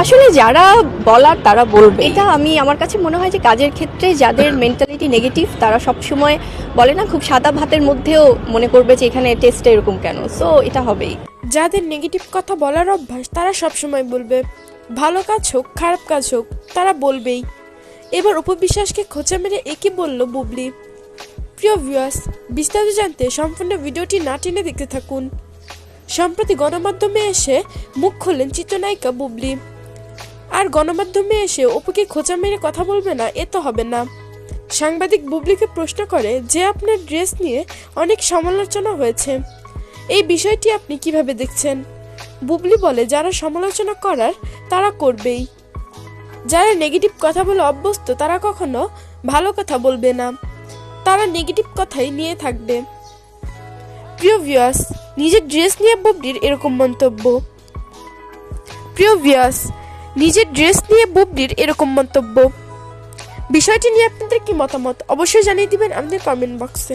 আসলে যারা বলার তারা বলবে। এটা আমি আমার কাছে মনে হয় যে কাজের ক্ষেত্রে যাদের মেন্টালিটি নেগেটিভ তারা সবসময় বলে না খুব সাদা ভাতের মধ্যেও মনে করবে যে এখানে টেস্টটা এরকম কেন। সো এটা হবেই। যাদের নেগেটিভ কথা বলার অভ্যাস তারা সবসময় বলবে ভালো কাজ হোক খারাপ কাজ হোক তারা বলবেই। এবার উপবিশ্বাসকে খোঁচা মেরে একই বলল বুবলি? প্রিয় ভিউয়ার্স বিস্তারিত জানতে সম্পূর্ণ ভিডিওটি না টেনে দেখতে থাকুন। সম্প্রতি গণমাধ্যমে এসে মুখ খুললেন চিত্রনায়িকা বুবলি। আর গণমাধ্যমে এসে অপুকে খোঁচা মেরে কথা বলবে না, এ তো হবে না। সাংবাদিক বুবলিকে প্রশ্ন করে যে আপনার ড্রেস নিয়ে অনেক সমালোচনা হয়েছে। এই বিষয়টি আপনি কীভাবে দেখছেন? বুবলি বলে, যারা সমালোচনা করার, তারা করবেই। যারা নেগেটিভ কথা বলে অভ্যস্ত, তারা কখনো ভালো কথা বলবে না। তারা নেগেটিভ কথাই নিয়ে থাকবে। প্রিয় ভিউয়ার্স নিজের ড্রেস নিয়ে বুবডির এরকম মন্তব্য। প্রিয় ভিয়াস নিজের ড্রেস নিয়ে বুবডির এরকম মন্তব্য। বিষয়টি নিয়ে আপনাদের কি মতামত? অবশ্যই জানিয়ে দিবেন আমাদের কমেন্ট বক্সে